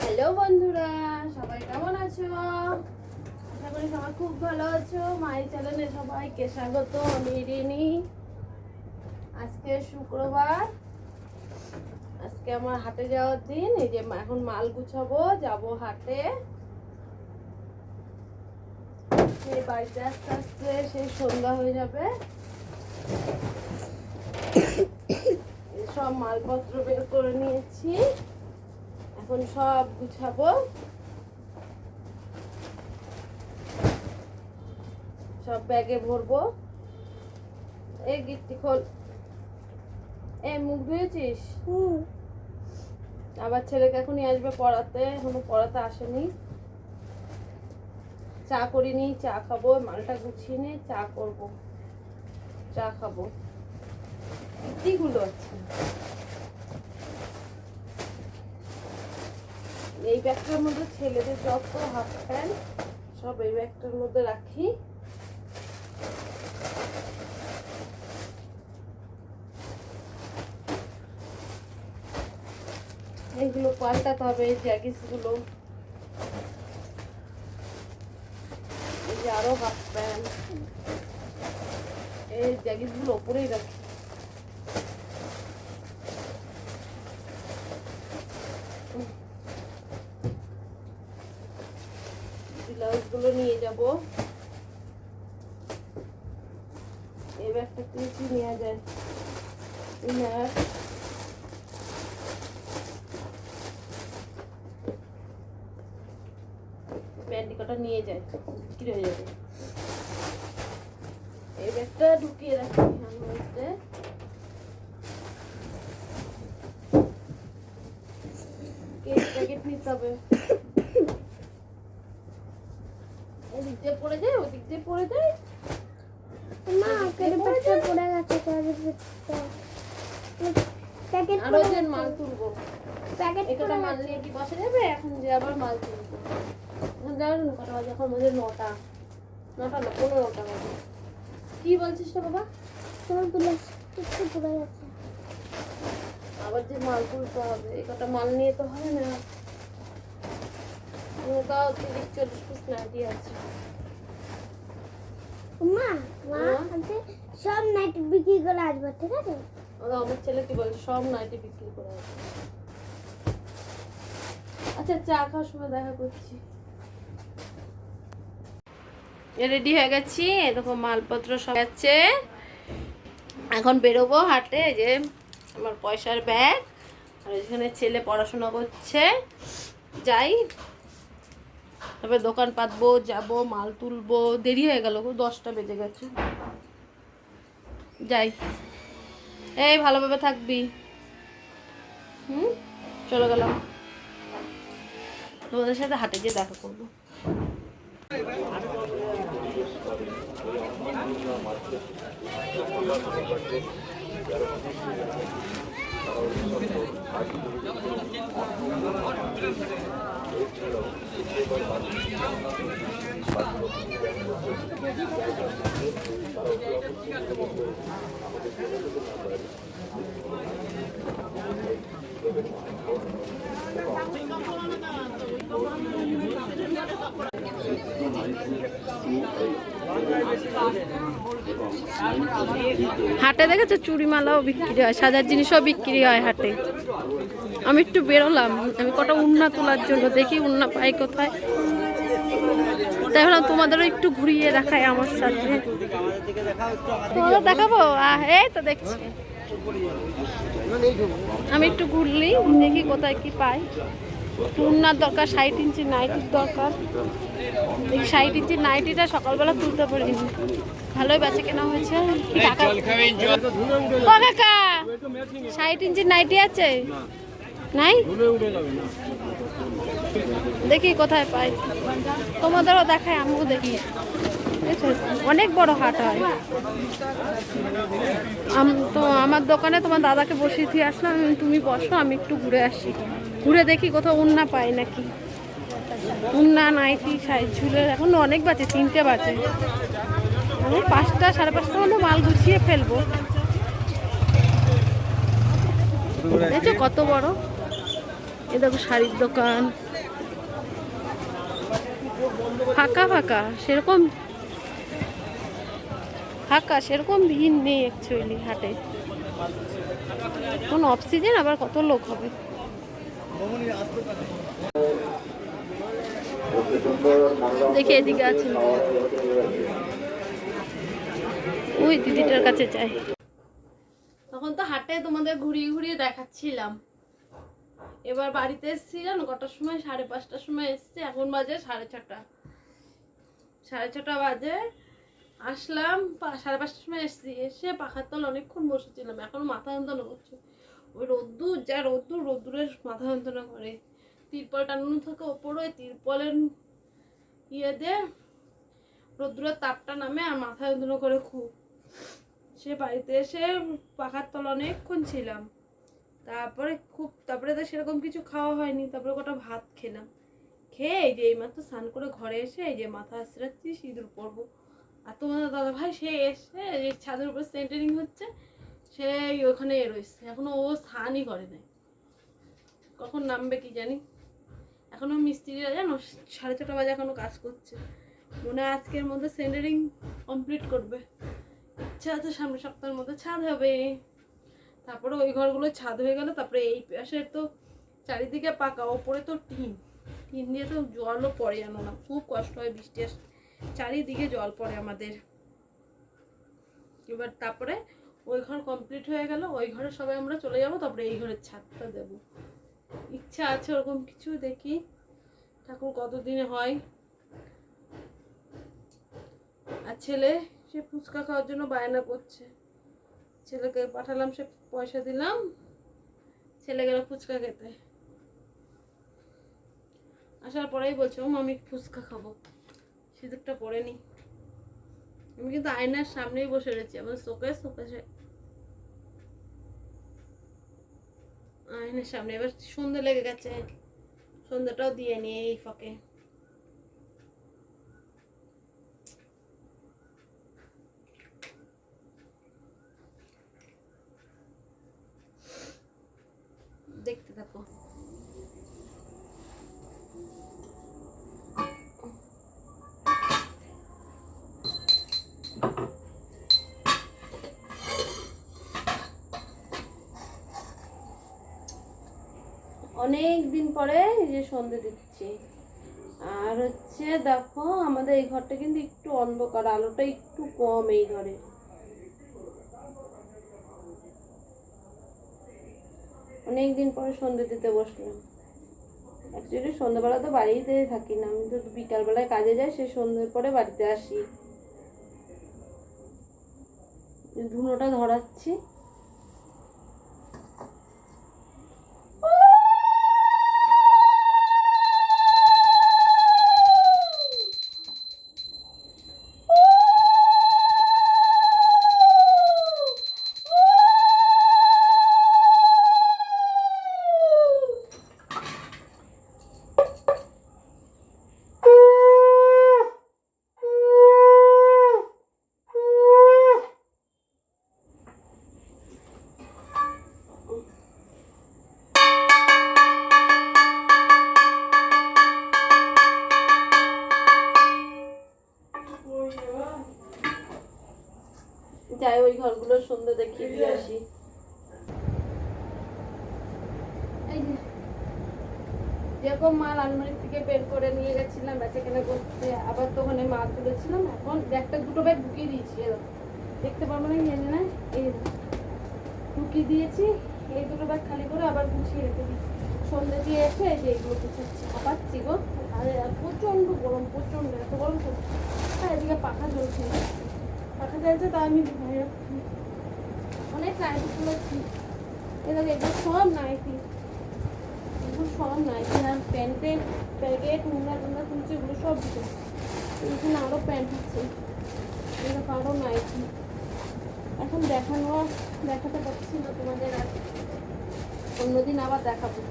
Hello বন্ধুরা সবাই কেমন আছো? আশা করি সবাই খুব ভালো আছো। মায়ের চ্যানেলে সবাইকে স্বাগত, আমি রিনি। আজকে শুক্রবার। আজকে আমার যাওয়ার দিন, এই যে এখন মাল গুছাবো হাটে। সেই বাড়িতে আস্তে আস্তে সেই সন্ধ্যা হয়ে যাবে। সব মালপত্র বের করে নিয়েছি। এখন সব গুছাবো। সব ব্যাগে ভরবো। এই গিট্টি খোল। এ মুখ ধুয়েছিস? আবার ছেলেকে এখনই আসবে পড়াতে এখনও পড়াতে আসেনি। চা করিনি চা খাব মালটা গুছিয়ে নিয়ে চা করব। চা খাব। গিট্টিগুলো আছে। এই ব্যাগটার মধ্যে ছেলেদের যত হাফ প্যান্ট সব এই ব্যাগটার মধ্যে রাখি। পাল্টাতে হবে এই জ্যাগিসগুলো এই যে আরও হাফ প্যান্ট। এই জ্যাগিসগুলো ওপরেই রাখি। ব্লাউজগুলো নিয়ে যাব। এই ব্যাগটা কিছু নেওয়া যায়? কটা নিয়ে যায় বিক্রি হয়ে যাবে? এই ব্যাগটা ঢুকিয়ে রাখি আলমারিতে কেক প্যাকেট নিতে হবে। এদিক দিয়ে পড়ে যায় ওদিক দিয়ে পড়ে যায়। মা কেটে পেটে পড়ে গেছে প্যাকেট আরও যে মাল তুলবো। প্যাকেট মাল নিয়ে কি বসে যাবে? এখন যে আবার মাল তুলবো। বাজে এখন বাজে নটা নটা না পনেরোটা বাজে কি বলছিস বাবা তোমার একটু গেছে আবার যে মাল তুলতে হবে এই কটা মাল নিয়ে তো হয় না তিরিশ চল্লিশ পিস আছে মা মা হ্যাঁ? সব নাইট বিক্রি করে আসবে ঠিক আছে আমার ছেলে কি বলছে সব নাইটি বিক্রি করে আছে আচ্ছা চা খাওয়ার সময় দেখা করছি রেডি হয়ে গেছি। এরকম মালপত্র সব যাচ্ছে। এখন বেরোবো হাটে যে আমার পয়সার ব্যাগ আর এখানে ছেলে পড়াশোনা করছে। যাই, তারপরে দোকান পাতবো, যাব, মাল তুলবো। দেরি হয়ে গেল দশটা বেজে গেছে। যাই, এই ভালোভাবে থাকবি। হুম, চলে গেলাম। তোমাদের সাথে হাটে গিয়ে দেখা করব। আমাদের হাটে দেখেছ? চুড়ি মালাও বিক্রি হয়, সাজার জিনিসও বিক্রি হয় হাটে। আমি একটু বেরোলাম, আমি কটা উন্না তোলার জন্য, দেখি উন্না পাই কোথায়। তাই ভাবলাম তোমাদেরও একটু ঘুরিয়ে দেখায় আমার সাথে। দেখাবো? এই তো দেখছি। আমি একটু ঘুরলি, দেখি কোথায় কি পাই। উন্নার দরকার ষাট ইঞ্চি নাইটির দরকার। এই ষাট ইঞ্চি নাইটিটা সকালবেলা তুলতে পারিনি ভালোই বেচে কেনা হয়েছে। ও কাকা ষাট ইঞ্চি নাইটি আছে? নাই? দেখি কোথায় পাই। তোমাদেরও দেখায় আমিও দেখি। অনেক বড় হাট হয়। আম- তো আমার দোকানে তোমার দাদাকে বসিয়ে দিয়ে আসলাম তুমি বসো আমি একটু ঘুরে আসি। ঘুরে দেখি কোথাও উন্না পাই নাকি। উন্না, নাইটি সাইজ ঝুলের এখন অনেক বাজে, তিনটে বাজে। আমি পাঁচটা, সাড়ে পাঁচটা মতো মাল গুছিয়ে ফেলব। দেখছ কত বড়? এ দেখো শাড়ির দোকান। ফাঁকা ফাঁকা, সেরকম। ফাঁকা, সেরকম ভিড় নেই অ্যাকচুয়ালি হাটে। কোন অফ সিজন আবার কত লোক হবে? দেখি এদিকে আছে ওই দিদিটার কাছে যাই। তখন তো হাটে তোমাদের ঘুরিয়ে ঘুরিয়ে দেখাচ্ছিলাম। এবার বাড়িতে এসেছি, জানো? কটার সময়? সাড়ে পাঁচটার সময় এসেছি। এখন বাজে সাড়ে ছটা। সাড়ে ছটা বাজে। আসলাম সাড়ে পাঁচটার সময় এসেছি। এসে পাখার তল অনেকক্ষণ বসেছিলাম। এখনও মাথা যন্ত্রণা করছে। ওই রোদ্দুর, যা রোদ্দুর, রোদ্দুরের মাথা যন্ত্রণা করে। তিরপল টানানো থাকে ওপরে তিরপলের ইয়ে দিয়ে রোদ্দুরের তাপটা নামে আর মাথা যন্ত্রণা করে খুব। সে বাড়িতে এসে পাখার তল অনেকক্ষণ ছিলাম। তারপরে খুব, তারপরে তো সেরকম কিছু খাওয়া হয়নি। তারপরে কটা ভাত খেলাম। খেয়ে এই যে এইমাত্র স্নান করে ঘরে এসে এই যে মাথা আশ্রাচ্ছি সিঁদুর পরবো। আর তোমাদের দাদা ভাই সে এসে এই ছাদের উপর সেন্টারিং হচ্ছে। সে ওখানে রয়েছে। এখনও ও স্নানই করে নাই। কখন নামবে কি জানি? এখনও মিস্ত্রিরা জানো, সাড়ে ছটা বাজে এখনও কাজ করছে। মনে হয় আজকের মধ্যে সেন্টারিং কমপ্লিট করবে। ইচ্ছা আছে সামনের সপ্তাহের মধ্যে ছাদ হবে। তারপরে ওই ঘরগুলো ছাদ হয়ে গেল, তারপরে এই পাশের তো চারিদিকে পাকা, ওপরে তো টিন। টিন দিয়ে তো জলও পড়ে জানো না, খুব কষ্ট হয় বৃষ্টি আসে চারিদিকে জল পড়ে আমাদের। এবার তারপরে ওই ঘর কমপ্লিট হয়ে গেল, ওই ঘরে সবাই আমরা চলে যাব, তারপরে এই ঘরের ছাদটা দেব। ইচ্ছা আছে ওরকম কিছু দেখি? ঠাকুর কতদিনে হয়? আর ছেলে, সে ফুচকা খাওয়ার জন্য বায়না করছে। ছেলেকে পাঠালাম, সে পয়সা দিলাম। ছেলে গেল ফুচকা খেতে। আসার পরেই বলছে, ও, আমি ফুচকা খাব। সিঁদুরটা পরে নি আমি কিন্তু আয়নার সামনেই বসে রয়েছি, আমার চোখে চোখে। আয়নার সামনে, এবার সন্ধে লেগে গেছে। সন্ধ্যাটাও দিয়ে নিয়ে এই ফাঁকে। দেখতে থাকো। অনেক দিন পরে এই যে সন্ধে দিচ্ছি। আর হচ্ছে দেখো, আমাদের এই ঘরটা কিন্তু একটু অন্ধকার, আলোটা একটু কম এই ঘরে। অনেক দিন পরে সন্ধে দিতে বসলাম। অ্যাকচুয়ালি সন্ধ্যাবেলা তো বাড়িতে থাকি না, আমি তো বিকালবেলায় কাজে যাই, সেই সন্ধ্যের পরে বাড়িতে আসি। ধুনোটা ধরাচ্ছি। যাই ওই ঘরগুলো সন্ধ্যে দেখিয়ে দিয়ে আসি। যেরকম মাল আলমারি থেকে বের করে নিয়ে গেছিলাম বেচা কেনা করতে। আবার তো ওখানে মাল তুলেছিলাম এখন একটা দুটো ব্যাগ ঢুকিয়ে দিয়েছি দেখতে পারব না জানি না? এই ঢুকিয়ে দিয়েছি এই দুটো ব্যাগ খালি করে আবার গুছিয়ে রেখে দিই সন্ধ্যে দিয়ে এসে যে এগুলো গুছাচ্ছি হাঁপাচ্ছি গো, আর প্রচণ্ড গরম, প্রচণ্ড, এত গরম আর এদিকে পাখা চলছে না। পাখা চলছে তা আমি অনেক নাইটি তুলেছি এদিকে এগুলো সব নাইটি এগুলো সব নাইটি আর প্যান্টের প্যাকেট নোংরা টোংরা তুলছে, এগুলো সব দিতে এখানে আরও প্যান্ট আছে। এরকম আরও নাইটি এখন দেখানো দেখাতে পারছি না তোমাদের আর। অন্যদিন আবার দেখাবো।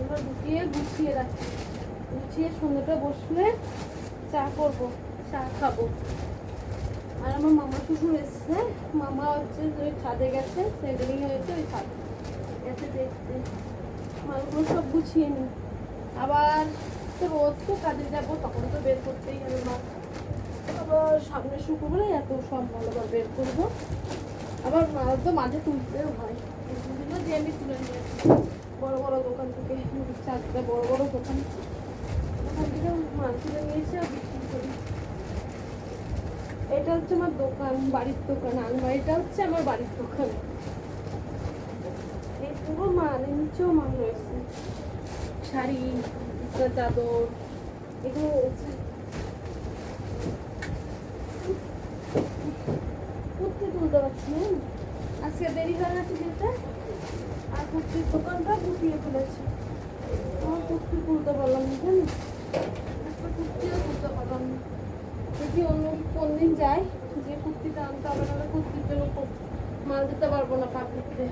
এবার ঢুকিয়ে গুছিয়ে রাখি গুছিয়ে সন্ধ্যেটা বসলে চা করব, চা খাব। আর আমার মামা শ্বশুর এসছে। মামা হচ্ছে ওই ছাদে গেছে সেভিং হয়েছে ওই ছাদে। গেছে দেখতে। মালগুলো সব গুছিয়ে নিই। আবার তো রোজ তো কাজে যাব, তখন তো বের করতেই হবে মা। আবার সামনে শুক্রবারে এত সব মাল বের করব। আবার মাল তো মাঝে তুলতেও হয়। এগুলো যে আমি তুলে নিয়েছি বড় বড় দোকান থেকে চারটে বড় বড় দোকান। ওখান থেকে তুলে নিয়েছি আর বিক্রি করি। এটা হচ্ছে আমার দোকান, বাড়ির দোকান আলমারিটা হচ্ছে আমার বাড়ির দোকান। এই পুরো মাল নিচেও মাল রয়েছে। শাড়ি চাদর, এগুলো রয়েছে। কুর্তি তুলতে পারছি না। আজকে দেরি হয়ে গেছে যেতে আর কুর্তির দোকানটা গুটিয়ে ফেলেছি। আমার কুর্তি খুলতে পারলাম না জানি? একটা কুর্তিও খুলতে পারলাম না। দেখি অন্য কোন দিন যাই, যে কুর্তিটা আনতে হবে, নাহলে কুর্তির জন্য মাল দিতে পারব না পাবলিককে